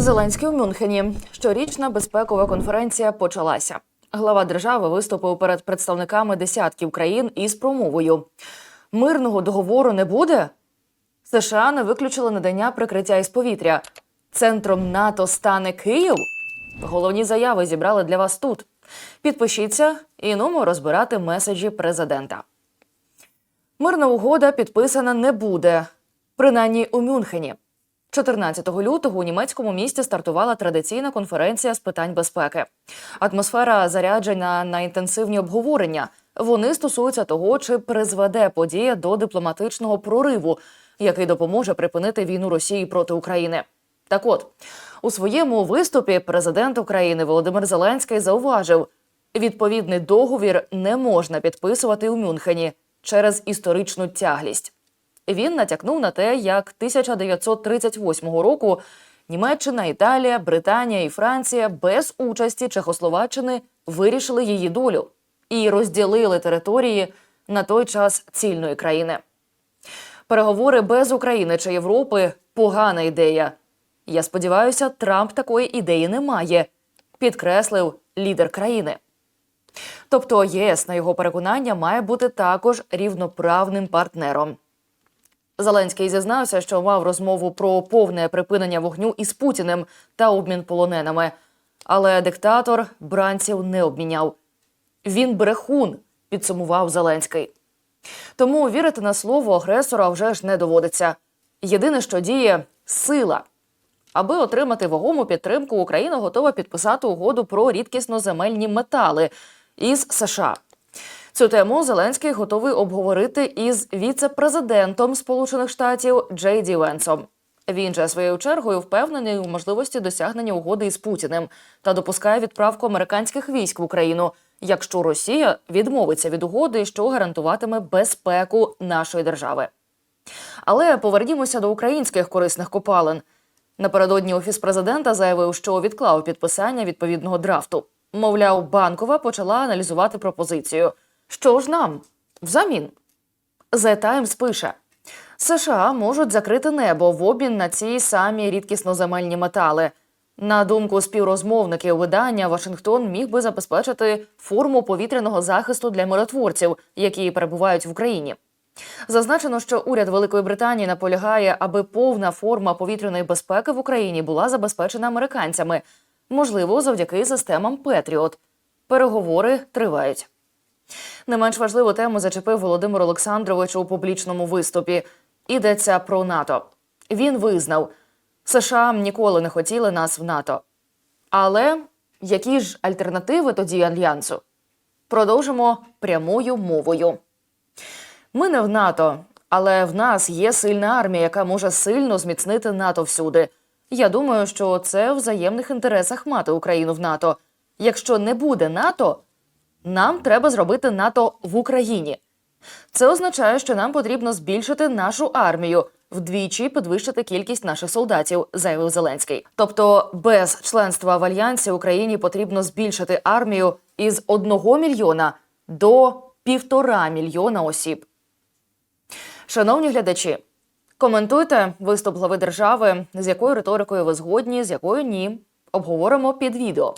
Зеленський у Мюнхені. Щорічна безпекова конференція почалася. Глава держави виступив перед представниками десятків країн із промовою. Мирного договору не буде. США не виключили надання прикриття із повітря. Центром НАТО стане Київ. Головні заяви зібрали для вас тут. Підпишіться і нумо розбирати меседжі президента. Мирна угода підписана не буде, принаймні у Мюнхені. 14 лютого у німецькому місті стартувала традиційна конференція з питань безпеки. Атмосфера заряджена на інтенсивні обговорення. Вони стосуються того, чи призведе подія до дипломатичного прориву, який допоможе припинити війну Росії проти України. Так от у своєму виступі президент України Володимир Зеленський зауважив, відповідний договір не можна підписувати у Мюнхені через історичну тяглість. Він натякнув на те, як 1938 року Німеччина, Італія, Британія і Франція без участі Чехословаччини вирішили її долю і розділили території на той час цільної країни. Переговори без України чи Європи погана ідея. Я сподіваюся, Трамп такої ідеї не має, підкреслив лідер країни. Тобто ЄС, на його переконання, має бути також рівноправним партнером. Зеленський зізнався, що мав розмову про повне припинення вогню із Путіним та обмін полоненими. Але диктатор бранців не обміняв. Він брехун, підсумував Зеленський. Тому вірити на слово агресора вже ж не доводиться. Єдине, що діє сила. Аби отримати вагому підтримку, Україна готова підписати угоду про рідкісноземельні метали із США. Цю тему Зеленський готовий обговорити із віце-президентом Сполучених Штатів Джей Ді Венсом. Він же своєю чергою впевнений у можливості досягнення угоди із Путіним та допускає відправку американських військ в Україну, якщо Росія відмовиться від угоди, що гарантуватиме безпеку нашої держави. Але повернімося до українських корисних копалин. Напередодні офіс президента заявив, що відклав підписання відповідного драфту. Мовляв, банкова почала аналізувати пропозицію. Що ж нам взамін? The Times пише: США можуть закрити небо в обмін на ці самі рідкісноземельні метали. На думку співрозмовників видання, Вашингтон міг би забезпечити форму повітряного захисту для миротворців, які перебувають в Україні. Зазначено, що уряд Великої Британії наполягає, аби повна форма повітряної безпеки в Україні була забезпечена американцями, можливо, завдяки системам Петріот. Переговори тривають. Не менш важливу тему зачепив Володимир Олександрович у публічному виступі. Йдеться про НАТО. Він визнав, США ніколи не хотіли нас в НАТО. Але які ж альтернативи тоді альянсу? Продовжимо прямою мовою. Ми не в НАТО, але в нас є сильна армія, яка може сильно зміцнити НАТО всюди. Я думаю, що це в взаємних інтересах мати Україну в НАТО. Якщо не буде НАТО, нам треба зробити НАТО в Україні. Це означає, що нам потрібно збільшити нашу армію, вдвічі підвищити кількість наших солдатів, заявив Зеленський. Тобто, без членства в альянсі Україні потрібно збільшити армію із 1 мільйона до півтора мільйона осіб. Шановні глядачі, коментуйте виступ глави держави, з якою риторикою ви згодні, з якою ні. Обговоримо під відео.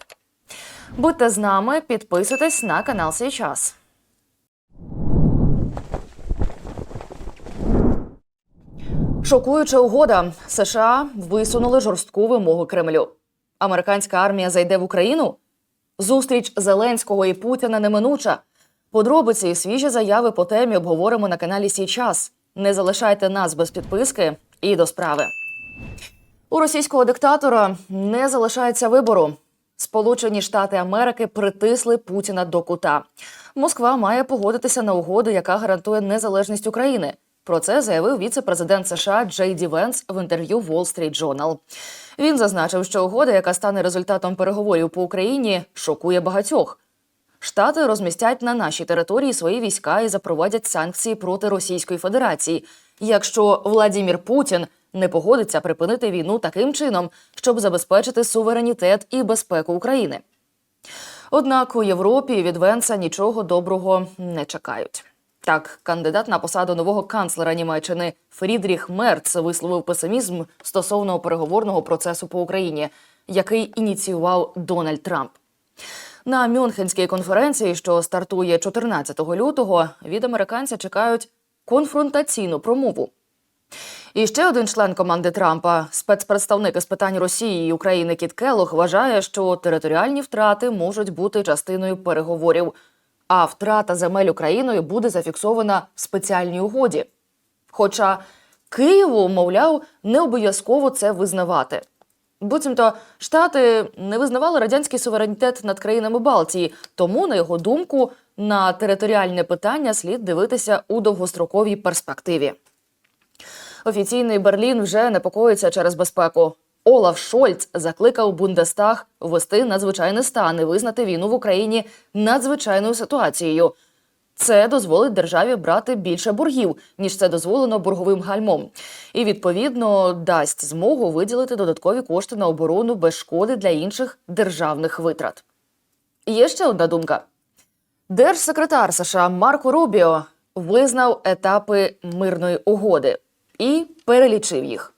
Будьте з нами, підписуйтесь на канал «Свій час». Шокуюча угода. США висунули жорстку вимогу Кремлю. Американська армія зайде в Україну. Зустріч Зеленського і Путіна неминуча. Подробиці і свіжі заяви по темі обговоримо на каналі «Сій час». Не залишайте нас без підписки і до справи. У російського диктатора не залишається вибору. Сполучені Штати Америки притисли Путіна до кута. Москва має погодитися на угоду, яка гарантує незалежність України. Про це заявив віце-президент США Джей Ді Венс в інтерв'ю Wall Street Journal. Він зазначив, що угода, яка стане результатом переговорів по Україні, шокує багатьох. Штати розмістять на нашій території свої війська і запровадять санкції проти Російської Федерації, якщо Владімір Путін не погодиться припинити війну таким чином, щоб забезпечити суверенітет і безпеку України. Однак у Європі від Венса нічого доброго не чекають. Так, кандидат на посаду нового канцлера Німеччини Фрідріх Мерц висловив песимізм стосовно переговорного процесу по Україні, який ініціював Дональд Трамп. На Мюнхенській конференції, що стартує 14 лютого, від американця чекають конфронтаційну промову. І ще один член команди Трампа, спецпредставник із питань Росії і України Кіт Келлог, вважає, що територіальні втрати можуть бути частиною переговорів, а втрата земель Україною буде зафіксована в спеціальній угоді. Хоча Києву, мовляв, не обов'язково це визнавати. Буцімто Штати не визнавали радянський суверенітет над країнами Балтії, тому, на його думку, на територіальне питання слід дивитися у довгостроковій перспективі. Офіційний Берлін вже непокоїться через безпеку. Олаф Шольц закликав Бундестаг ввести надзвичайний стан і визнати війну в Україні надзвичайною ситуацією. Це дозволить державі брати більше боргів, ніж це дозволено борговим гальмом, і відповідно дасть змогу виділити додаткові кошти на оборону без шкоди для інших державних витрат. Є ще одна думка. Держсекретар США Марко Рубіо визнав етапи мирної угоди і перелічив їх.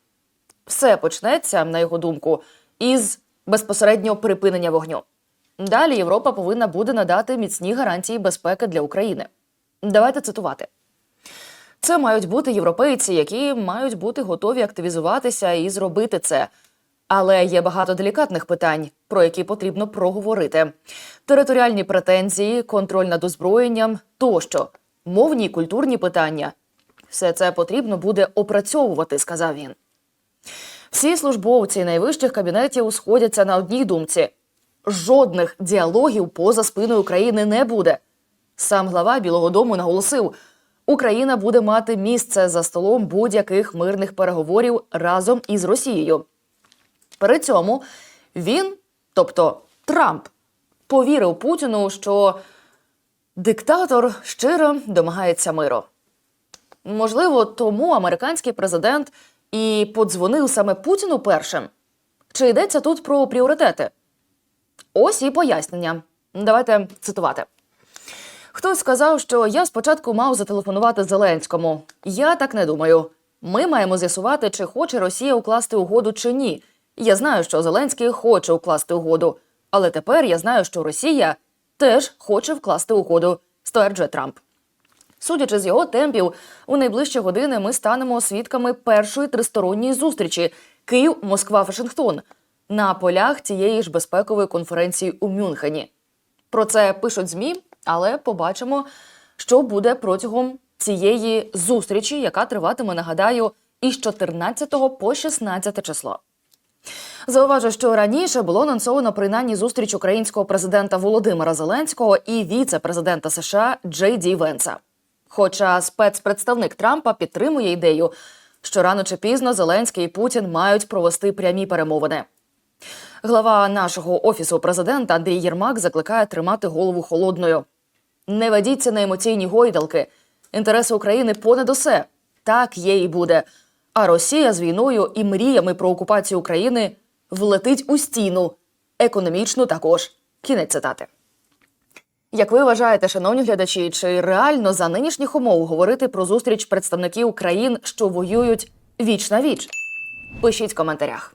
Все почнеться, на його думку, із безпосереднього припинення вогню. Далі Європа повинна буде надати міцні гарантії безпеки для України. Давайте цитувати. Це мають бути європейці, які мають бути готові активізуватися і зробити це. Але є багато делікатних питань, про які потрібно проговорити: територіальні претензії, контроль над озброєнням тощо, мовні і культурні питання. Все це потрібно буде опрацьовувати, сказав він. Всі службовці найвищих кабінетів сходяться на одній думці: жодних діалогів поза спиною України не буде. Сам глава Білого Дому наголосив, Україна буде мати місце за столом будь-яких мирних переговорів разом із Росією. При цьому він, тобто Трамп, повірив Путіну, що диктатор щиро домагається миру. Можливо, тому американський президент і подзвонив саме Путіну першим. Чи йдеться тут про пріоритети? Ось і пояснення. Давайте цитувати. Хтось сказав, що я спочатку мав зателефонувати Зеленському. Я так не думаю. Ми маємо з'ясувати, чи хоче Росія укласти угоду чи ні. Я знаю, що Зеленський хоче укласти угоду, але тепер я знаю, що Росія теж хоче вкласти угоду, стверджує Трамп. Судячи з його темпів, у найближчі години ми станемо свідками першої тристоронньої зустрічі Київ, Москва, Вашингтон на полях цієї ж безпекової конференції у Мюнхені. Про це пишуть змі, але побачимо, що буде протягом цієї зустрічі, яка триватиме, нагадаю, із 14 по 16 число. Зауважу, що раніше було анонсовано принаймні зустріч українського президента Володимира Зеленського і віце-президента США Джей Ді Венса. Хоча спецпредставник Трампа підтримує ідею, що рано чи пізно Зеленський і Путін мають провести прямі перемовини. Глава нашого офісу президента Андрій Єрмак закликає тримати голову холодною. Не ведіться на емоційні гойдалки. Інтереси України понад усе. Так є і буде. А Росія з війною і мріями про окупацію України влетить у стіну. Економічну також. Кінець цитати. Як ви вважаєте, шановні глядачі, чи реально за нинішніх умов говорити про зустріч представників країн, що воюють віч на віч? Пишіть в коментарях.